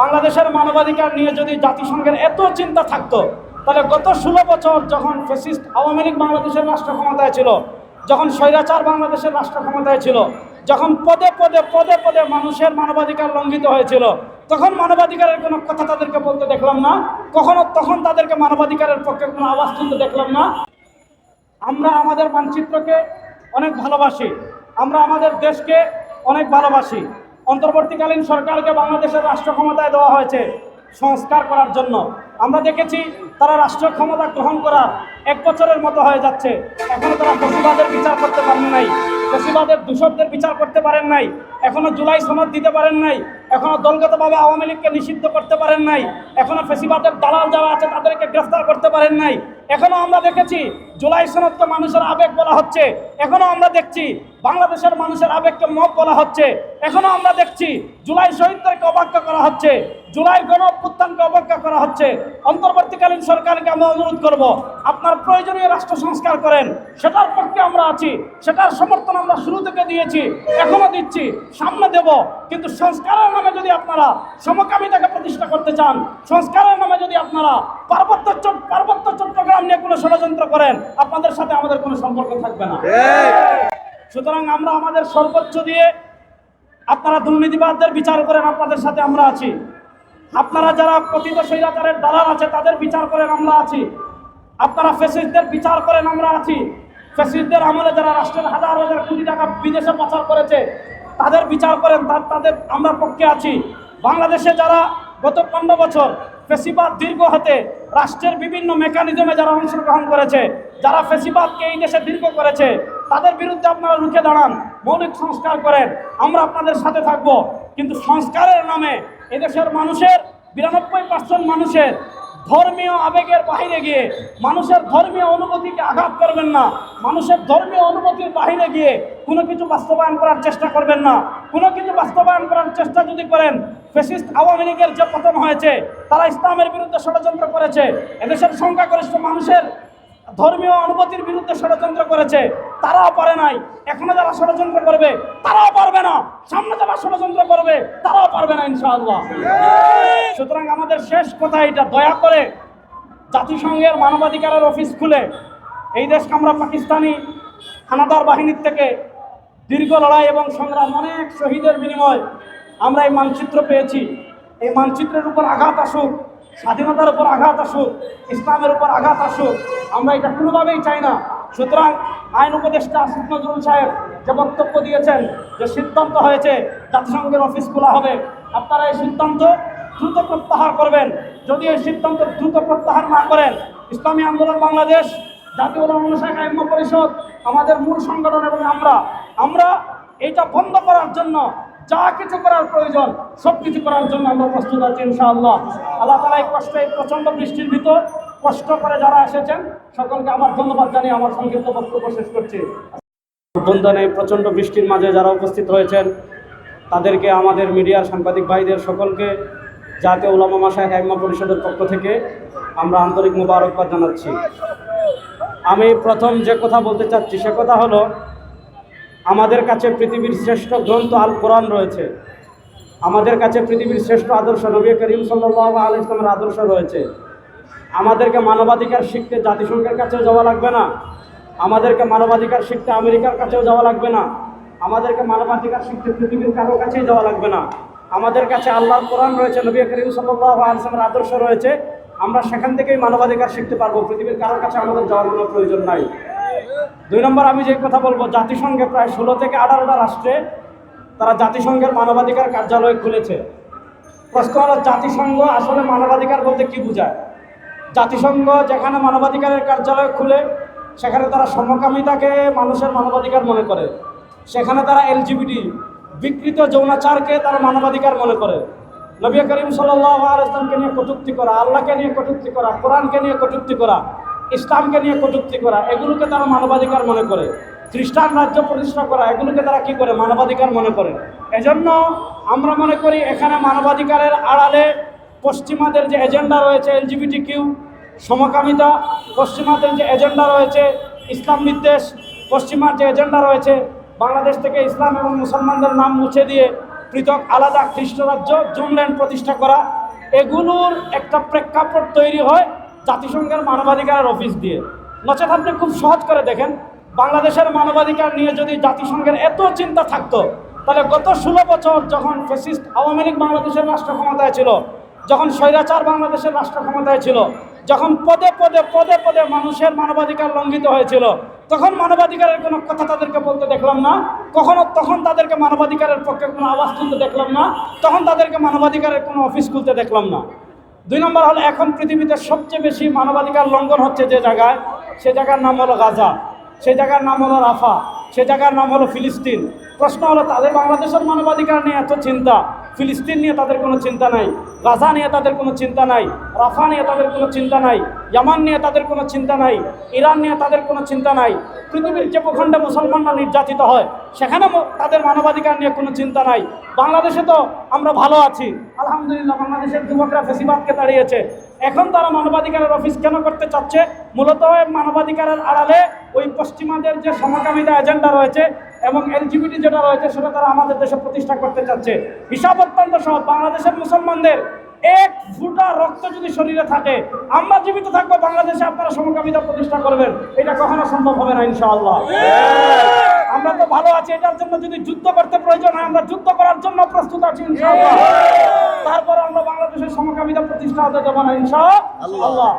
বাংলাদেশের মানবাধিকার নিয়ে যদি জাতিসংঘের এত চিন্তা থাকতো, তাহলে গত ষোলো বছর যখন ফেসিস্ট আওয়ামী লীগ বাংলাদেশের রাষ্ট্র ক্ষমতায় ছিল, যখন স্বৈরাচার বাংলাদেশের রাষ্ট্র ক্ষমতায় ছিল, যখন পদে পদে পদে পদে মানুষের মানবাধিকার লঙ্ঘিত হয়েছিল, তখন মানবাধিকারের কোনো কথা তাদেরকে বলতে দেখলাম না, কখনো তখন তাদেরকে মানবাধিকারের পক্ষে কোনো আওয়াজ তুলতে দেখলাম না। আমরা আমাদের মানচিত্রকে অনেক ভালোবাসি, আমরা আমাদের দেশকে অনেক ভালোবাসি। অন্তর্বর্তীকালীন সরকারকে বাংলাদেশের রাষ্ট্র ক্ষমতায় দেওয়া হয়েছে সংস্কার করার জন্য। আমরা দেখেছি তারা রাষ্ট্র ক্ষমতা গ্রহণ করার এক বছরের মতো হয়ে যাচ্ছে। এখনও তারা ফসিবাদের বিচার করতে পারেন নাই। ফসিবাদের দূষকদের বিচার করতে পারেন নাই। এখনও জুলাই সনদ দিতে পারেন নাই। এখনও দলগতভাবে আওয়ামী লীগকে নিষিদ্ধ করতে পারেন নাই। এখনও ফেসিবাদের দালাল যারা আছে তাদেরকে গ্রেফতার করতে পারেন নাই। এখনও আমরা দেখেছি জুলাই সনদকে মানুষের আবেগ বলা হচ্ছে। এখনও আমরা দেখছি বাংলাদেশের মানুষের আবেগকে মত বলা হচ্ছে। এখনও আমরা দেখছি জুলাই শহীদদেরকে অবজ্ঞা করা হচ্ছে। জুলাই গণ অভ্যুত্থানকে অবজ্ঞা করা হচ্ছে। অন্তর্বর্তীকালীন সরকারকে আমরা অনুরোধ করব, আপনার প্রয়োজনীয় রাষ্ট্র সংস্কার করেন। সেটার পক্ষে আমরা আছি, সেটার সমর্থন আমরা শুরু থেকে দিয়েছি, এখনও দিচ্ছি, সামনে দেব। কিন্তু সংস্কারের নামে যদি আপনারা সমকামিতাকে প্রতিষ্ঠা করতে চান, সংস্কারের নামে যদি আপনারা পার্বত্য পার্বত্য চট্টগ্রাম নিয়ে কোনো ষড়যন্ত্র করেন আপনাদের সাথে আমাদের কোনো সম্পর্ক থাকবে না। সুতরাং আমরা আমাদের সর্বোচ্চ দিয়ে আপনারা দুর্নীতিবাদদের বিচার করেন আপনাদের সাথে আমরা আছি। আপনারা যারা পতিত স্বৈরাচারের দালাল আছে তাদের বিচার করেন আমরা আছি। আপনারা ফেসিস্টদের বিচার করেন আমরা আছি। ফেসিস্টদের আমলে যারা রাষ্ট্রের হাজার হাজার কোটি টাকা বিদেশে পাচার করেছে তাদের বিচার করেন তার তাদের আমরা পক্ষে আছি। বাংলাদেশে যারা গত পনেরো বছর ফেসিবাদ দীর্ঘ হতে রাষ্ট্রের বিভিন্ন মেকানিজমে যারা অংশগ্রহণ করেছে যারা ফেসিবাদকে এই দেশে দীর্ঘ করেছে, তাদের বিরুদ্ধে আপনারা রুখে দাঁড়ান, মৌলিক সংস্কার করেন, আমরা আপনাদের সাথে থাকব। কিন্তু সংস্কারের নামে এদেশের মানুষের, বিরানব্বই পার্সেন্ট মানুষের ধর্মীয় আবেগের বাহিরে গিয়ে, মানুষের ধর্মীয় অনুভূতিকে আঘাত করবেন না। মানুষের ধর্মীয় অনুভূতির বাহিরে গিয়ে কোনো কিছু বাস্তবায়ন করার চেষ্টা করবেন না। কোনো কিছু বাস্তবায়ন করার চেষ্টা যদি করেন ফেসিস্ট আওয়ামী লীগের যে পতন হয়েছে, তারা ইসলামের বিরুদ্ধে ষড়যন্ত্র করেছে। এদেশের সংখ্যাগরিষ্ঠ মানুষের ধর্মীয় অনুভূতির বিরুদ্ধে ষড়যন্ত্র করেছে, তারাও পারে নাই। এখনও যারা ষড়যন্ত্র করবে, তারাও পারবে না। সামনে যারা ষড়যন্ত্র করবে, তারাও পারবে না ইনশাআল্লাহ। সুতরাং আমাদের শেষ কথা এটা, দয়া করে জাতিসংঘের মানবাধিকারের অফিস খুলে এই দেশকে আমরা পাকিস্তানি হানাদার বাহিনীর থেকে দীর্ঘ লড়াই এবং সংগ্রাম, অনেক শহীদের বিনিময় আমরা এই মানচিত্র পেয়েছি। এই মানচিত্রের উপর আঘাত আসুক স্বাধীনতার উপর আঘাত আসুক, ইসলামের উপর আঘাত আসুক, আমরা এটা কোনোভাবেই চাই না। সুতরাং আইন উপদেষ্টা আসিফ নজরুল সাহেব যে বক্তব্য দিয়েছেন, যে সিদ্ধান্ত হয়েছে, জাতিসংঘের অফিস খোলা হবে, আপনারা এই সিদ্ধান্ত দ্রুত প্রত্যাহার করবেন। যদি এই সিদ্ধান্ত দ্রুত প্রত্যাহার না করেন, ইসলামী আন্দোলন বাংলাদেশ, জাতীয় শাখা ইম্ম পরিষদ, আমাদের মূল সংগঠন এবং আমরা আমরা এইটা বন্ধ করার জন্য যা কিছু করার প্রয়োজন সব কিছু করার জন্য আমরা প্রস্তুত আছি ইনশাআল্লাহ। আল্লাহ তালা এই কষ্ট, এই প্রচণ্ড বৃষ্টির ভিতর কষ্ট করে যারা এসেছেন, সকলকে আমার ধন্যবাদ জানিয়ে আমার সংক্ষিপ্ত বক্তব্য শেষ করছি। বন্ধনে প্রচণ্ড বৃষ্টির মাঝে যারা উপস্থিত হয়েছেন তাদেরকে আমাদের মিডিয়ার সাংবাদিক ভাইদের সকলকে, জাতীয় ওলামা মাসায় একমা পরিষদের পক্ষ থেকে আমরা আন্তরিক মোবারকবাদ জানাচ্ছি। আমি প্রথম যে কথা বলতে চাচ্ছি, সে কথা হলো আমাদের কাছে পৃথিবীর শ্রেষ্ঠ গ্রন্থ আল কোরআন রয়েছে। আমাদের কাছে পৃথিবীর শ্রেষ্ঠ আদর্শ নবী করিম সাল্লাহ আল ইসলামের আদর্শ রয়েছে। আমাদেরকে মানবাধিকার শিখতে জাতিসংঘের কাছেও যাওয়া লাগবে না। আমাদেরকে মানবাধিকার শিখতে আমেরিকার কাছেও যাওয়া লাগবে না। আমাদেরকে মানবাধিকার শিখতে পৃথিবীর কারও কাছেই যাওয়া লাগবে না। আমাদের কাছে আল্লাহর কোরআন রয়েছে, নবী করিম সাল্লাহ আলসালামের আদর্শ রয়েছে। আমরা সেখান থেকেই মানবাধিকার শিখতে পারব। পৃথিবীর কারোর কাছে আমাদের যাওয়ার কোনো প্রয়োজন নাই। দুই নম্বর, আমি যে কথা বলব, জাতিসংঘে প্রায় ষোলো থেকে আঠারোটা রাষ্ট্রে তারা জাতিসংঘের মানবাধিকার কার্যালয় খুলেছে। প্রশ্ন হলো, জাতিসংঘ আসলে মানবাধিকার বলতে কি বোঝায়? জাতিসংঘ যেখানে মানবাধিকারের কার্যালয় খুলে, সেখানে তারা সমকামিতাকে মানুষের মানবাধিকার মনে করে। সেখানে তারা এলজিবিটি, বিকৃত যৌনাচারকে তারা মানবাধিকার মনে করে। নবী করিম সাল্লামকে নিয়ে কটুক্তি করা, আল্লাহকে নিয়ে কটুক্তি করা, কোরআনকে নিয়ে কটুক্তি করা ইসলামকে নিয়ে কটূক্তি করা, এগুলোকে তারা মানবাধিকার মনে করে। খ্রিস্টান রাজ্য প্রতিষ্ঠা করা, এগুলোকে তারা কি করে? মানবাধিকার মনে করে। এজন্য আমরা মনে করি এখানে মানবাধিকারের আড়ালে পশ্চিমাদের যে এজেন্ডা রয়েছে এলজিবিটি কিউ সমকামিতা, পশ্চিমাদের যে এজেন্ডা রয়েছে ইসলাম বিদ্বেষ, পশ্চিমার যে এজেন্ডা রয়েছে বাংলাদেশ থেকে ইসলাম এবং মুসলমানদের নাম মুছে দিয়ে পৃথক আলাদা খ্রিস্ট রাজ্য জুমল্যান্ড প্রতিষ্ঠা করা, এগুলোর একটা প্রেক্ষাপট তৈরি হয় জাতিসংঘের মানবাধিকারের অফিস দিয়ে। নচেত আপনি খুব সহজ করে দেখেন, বাংলাদেশের মানবাধিকার নিয়ে যদি জাতিসংঘের এত চিন্তা থাকতো, তাহলে গত ষোলো বছর যখন ফেসিস্ট আওয়ামী লীগ বাংলাদেশের রাষ্ট্র ক্ষমতায় ছিল, যখন স্বৈরাচার বাংলাদেশের রাষ্ট্র ক্ষমতায় ছিল, যখন পদে পদে পদে পদে মানুষের মানবাধিকার লঙ্ঘিত হয়েছিল, তখন মানবাধিকারের কোনো কথা তাদেরকে বলতে দেখলাম না, কখনো তখন তাদেরকে মানবাধিকারের পক্ষে কোনো আওয়াজ তুলতে দেখলাম না, তখন তাদেরকে মানবাধিকারের কোনো অফিস খুলতে দেখলাম না। দুই নম্বর হলো, এখন পৃথিবীতে সবচেয়ে বেশি মানবাধিকার লঙ্ঘন হচ্ছে যে জায়গায়, সে জায়গার নাম হলো গাজা, সে জায়গার নাম হলো রাফা, সে জায়গার নাম হলো ফিলিস্তিন। প্রশ্ন হলো, তাদের বাংলাদেশের মানবাধিকার নিয়ে এত চিন্তা ফিলিস্তিন নিয়ে তাদের কোনো চিন্তা নাই, গাজা নিয়ে তাদের কোনো চিন্তা নাই, রাফা নিয়ে তাদের কোনো চিন্তা নাই, ইয়ামান নিয়ে তাদের কোনো চিন্তা নাই, ইরান নিয়ে তাদের কোনো চিন্তা নাই, পৃথিবীর যে প্রখণ্ডে মুসলমানরা নির্যাতিত হয়, সেখানে তাদের মানবাধিকার নিয়ে কোনো চিন্তা নাই। বাংলাদেশে তো আমরা ভালো আছি। আলহামদুলিল্লাহ, বাংলাদেশের যুবকরা ফেসিবাদকে দাঁড়িয়েছে এখন তারা মানবাধিকারের অফিস কেন করতে চাচ্ছে? মূলত মানবাধিকারের আড়ালে ওই পশ্চিমাদের যে সমকামিতা এজেন্ডা রয়েছে এবং এলজিবিটি যেটা রয়েছে সেটা তারা আমাদের দেশে প্রতিষ্ঠা করতে চাচ্ছে। হিসাব অত্যন্ত সহজ। বাংলাদেশের মুসলমানদের এক ফুটা রক্ত যদি শরীরে থাকে, আমরা জীবিত থাকব, বাংলাদেশে আপনারা সমকামিতা প্রতিষ্ঠা করবেন। এটা কখনো সম্ভব হবে না, ইনশাআল্লাহ। আছি এটার জন্য যদি যুদ্ধ করতে প্রয়োজন হয় আমরা যুদ্ধ করার জন্য প্রস্তুত আছি ইনশাআল্লাহ। তারপর আমরা বাংলাদেশের সমকামিতা প্রতিষ্ঠা হতে দেবো না ইনশাআল্লাহ।